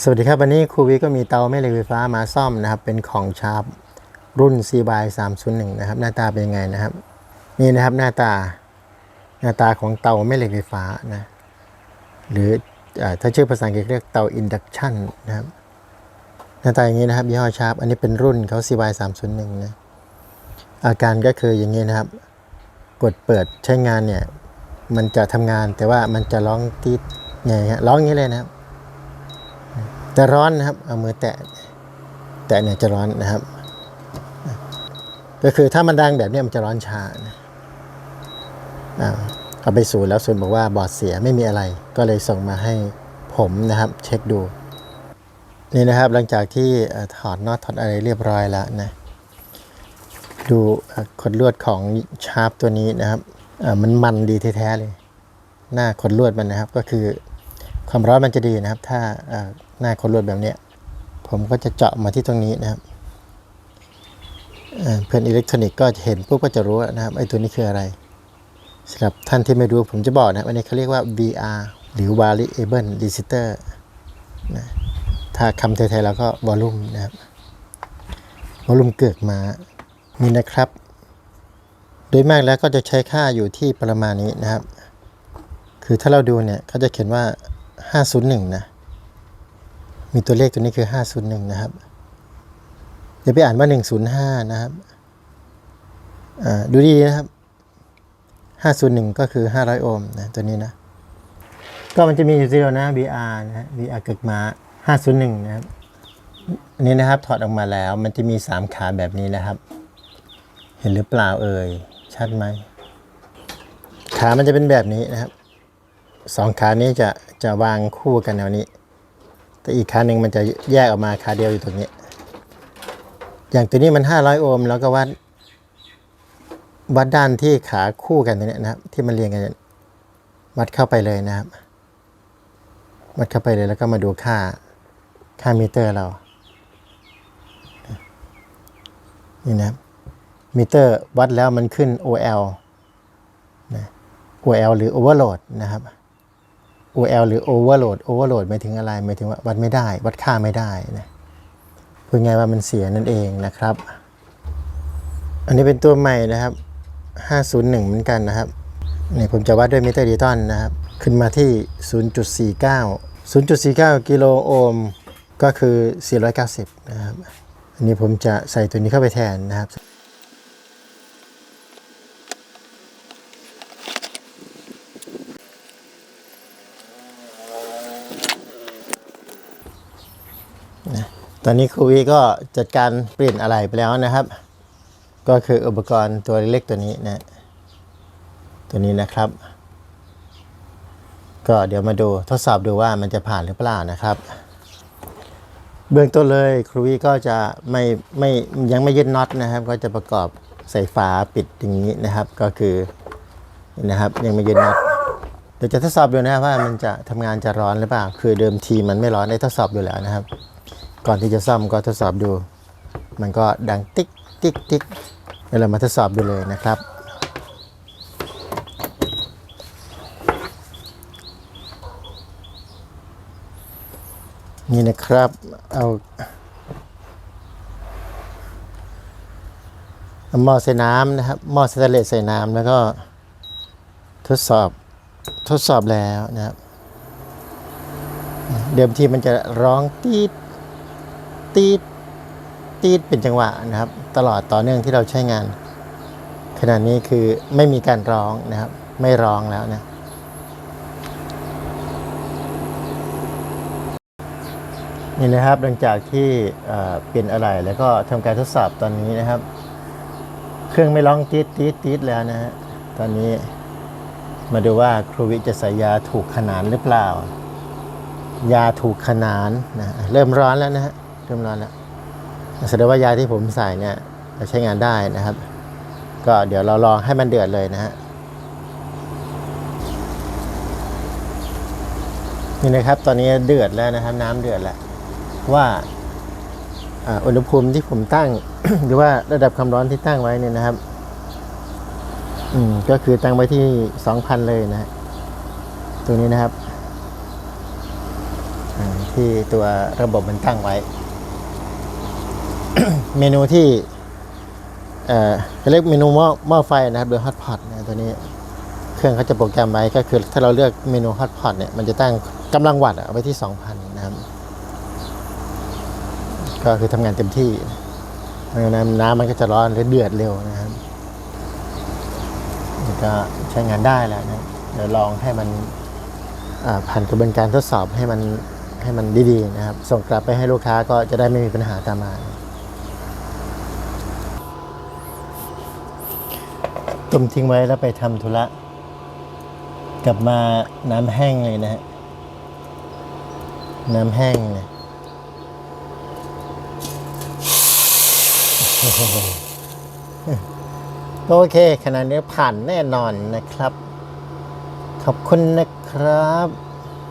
สวัสดีครับ วันนี้ครูวิก็มีเตาแม่เหล็กไฟฟ้ามาซ่อมนะครับ เป็นของชาร์ปรุ่น c b y 301นะครับ หน้าตาเป็นยังไงนะครับ นี่นะครับหน้าตาหน้าตาของเตาแม่เหล็กไฟฟ้านะหรืออถ้าชื่อภาษาอังกฤษเรียกเตา induction นะครับ หน้าตาอย่างนี้นะครับยี่ห้อชาร์ปอันนี้เป็นรุ่นเขา c b y 301นะอาการก็คืออย่างนี้นะครับ กดเปิดใช้งานเนี่ยมันจะทำงานแต่ว่ามันจะร้องตีดไงฮะร้องอย่างนี้เลยนะครับ จะร้อนนะครับ เอามือแตะ แตะเนี่ยจะร้อนนะครับ ก็คือถ้ามันดังแบบนี้มันจะร้อนช้านะเอาไปศูนย์แล้วศูนย์บอกว่าบอดเสียไม่มีอะไร ก็เลยส่งมาให้ผมนะครับ เช็คดู นี่นะครับหลังจากที่ถอดน็อตถอดอะไรเรียบร้อยแล้วนะ ดูขดลวดของชาร์ปตัวนี้นะครับมันมันดีแท้ๆเลย หน้าขดลวดมันนะครับก็คือความร้อนมันจะดีนะครับ ถ้า หน้าขดลวดแบบนี้ผมก็จะเจาะมาที่ตรงนี้นะครับเพื่อนอิเล็กทรอนิกส์ก็จะเห็นปุ๊บก็จะรู้นะครับไอ้ตัวนี้คืออะไรสำหรับท่านที่ไม่รู้ผมจะบอกนะครับอันนี้เขาเรียกว่า VR หรือ Variable Resistor นะถ้าคำไทยๆเราก็วอลลุ่มนะครับวอลลุ่มเกิดมานี่นะครับ โดยมากแล้วก็จะใช้ค่าอยู่ที่ประมาณนี้นะครับ คือถ้าเราดูเนี่ยเขาจะเขียนว่า 501 นะ มีตัวเลขตัวนี้คือ 501 นะครับอย่าไปอ่านว่า 105 นะครับดูดีนะครับ 501 ก็คือ 500 โอห์มนะตัวนี้นะ ก็มันจะมีอยู่ที่เดียวนะ VR นะฮะ VR เกิดมา 501 นะครับอันนี้นะครับถอดออกมาแล้วมันจะมี 3 ขาแบบนี้นะครับ เห็นหรือเปล่าเอ่ย ชัดไหม ขามันจะเป็นแบบนี้นะครับสองขานี้จะจะวางคู่กันแนวนี้ แต่อีกขาหนึ่งมันจะแยกออกมาขาเดียวอยู่ตรงนี้ อย่างตัวนี้มัน 500 โอห์มแล้วก็วัด วัดด้านที่ขาคู่กันตรงนี้นะครับ ที่มันเรียงกันวัดเข้าไปเลยนะครับ วัดเข้าไปเลยแล้วก็มาดูค่าค่ามิเตอร์เรา นี่นะครับมิเตอร์วัดแล้วมันขึ้น OL นะ OL หรือ overload นะครับ OL หรือ overload overload หมายถึงอะไรหมายถึงว่าวัดไม่ได้ วัดค่าไม่ได้นะพูดง่ายว่ามันเสียนั่นเองนะครับ อันนี้เป็นตัวใหม่นะครับ 501 เหมือนกันนะครับนี่ผมจะวัดด้วยมิเตอร์ดิจิตอลนะครับ ขึ้นมาที่ 0.49 0.49 กิโลโอห์มก็คือ 490 นะครับ อันนี้ผมจะใส่ตัวนี้เข้าไปแทนนะครับ ตอนนี้ครูวีก็จัดการเปลี่ยนอะไรไปแล้วนะครับ ก็คืออุปกรณ์ตัวเล็กตัวนี้นะตัวนี้นะครับ ก็เดี๋ยวมาดูทดสอบดูว่ามันจะผ่านหรือเปล่านะครับ เบื้องต้นเลยครูวีก็จะไม่ไม่ยังไม่ยึดน็อตนะครับ ก็จะประกอบใส่ฝาปิดอย่างนี้นะครับ ก็คือนะครับยังไม่ยึดน็อต ดี๋ยวจะทดสอบดูนะครับว่ามันจะทำงานจะร้อนหรือเปล่า คือเดิมทีมันไม่ร้อนได้ทดสอบอยู่แล้วนะครับ ก่อนที่จะซ่อมก็ทดสอบดู มันก็ดังติ๊กติ๊กติ๊กเดี๋ยวเรามาทดสอบดูเลยนะครับนี่นะครับเอาเอาหม้อใส่น้ำนะครับหม้อสแตนเลสใส่น้ำแล้วก็ทดสอบ ทดสอบแล้วนะครับ เดิมทีมันจะร้องตีดตีดตีดเป็นจังหวะนะครับ ตลอดต่อเนื่องที่เราใช้งาน ขณะนี้คือไม่มีการร้องนะครับ ไม่ร้องแล้วนะนี่นะครับหลังจากที่เปลี่ยนอะไรแล้วก็ทำการทดสอบตอนนี้นะครับ เครื่องไม่ร้องตีดตีดตีดแล้วนะฮะตอนนี้ มาดูว่าครูวิจะใส่ยาถูกขนานหรือเปล่า ยาถูกขนานนะเริ่มร้อนแล้วนะฮะเริ่มร้อนแล้วแสดงว่ายาที่ผมใส่เนี่ยจะใช้งานได้นะครับ ก็เดี๋ยวเราลองให้มันเดือดเลยนะฮะนี่นะครับตอนนี้เดือดแล้วนะครับ น้ำเดือดแล้วว่าอุณหภูมิที่ผมตั้ง หรือว่าระดับความร้อนที่ตั้งไว้เนี่ยนะครับ อืมก็คือตั้งไว้ที่สองพันเลยนะฮะตัวนี้นะครับที่ตัวระบบมันตั้งไว้ เมนูที่เอ่อเขาเรียกเมนูหม้อหม้อไฟนะครับโดยฮอตพอตนะตัวนี้เครื่องเขาจะโปรแกรมไว้ก็คือถ้าเราเลือกเมนูฮอตพอตเนี่ยมันจะตั้งกำลังวัตต์เอาไว้ที่ 2,000 นะครับ ก็คือทำงานเต็มที่นะเพราะฉะนั้นน้ำมันก็จะร้อนและเดือดเร็วนะครับ นี่ก็ใช้งานได้แล้วนะเดี๋ยวลองให้มันผ่านกระบวนการทดสอบให้มันให้มันดีๆนะครับ ส่งกลับไปให้ลูกค้าก็จะได้ไม่มีปัญหาตามมา ต้มทิ้งไว้แล้วไปทำธุระ กลับมาน้ำแห้งเลยนะฮะ น้ำแห้งเลยโอ้โห โอเคขนาดนี้ผ่านแน่นอนนะครับ ขอบคุณนะครับ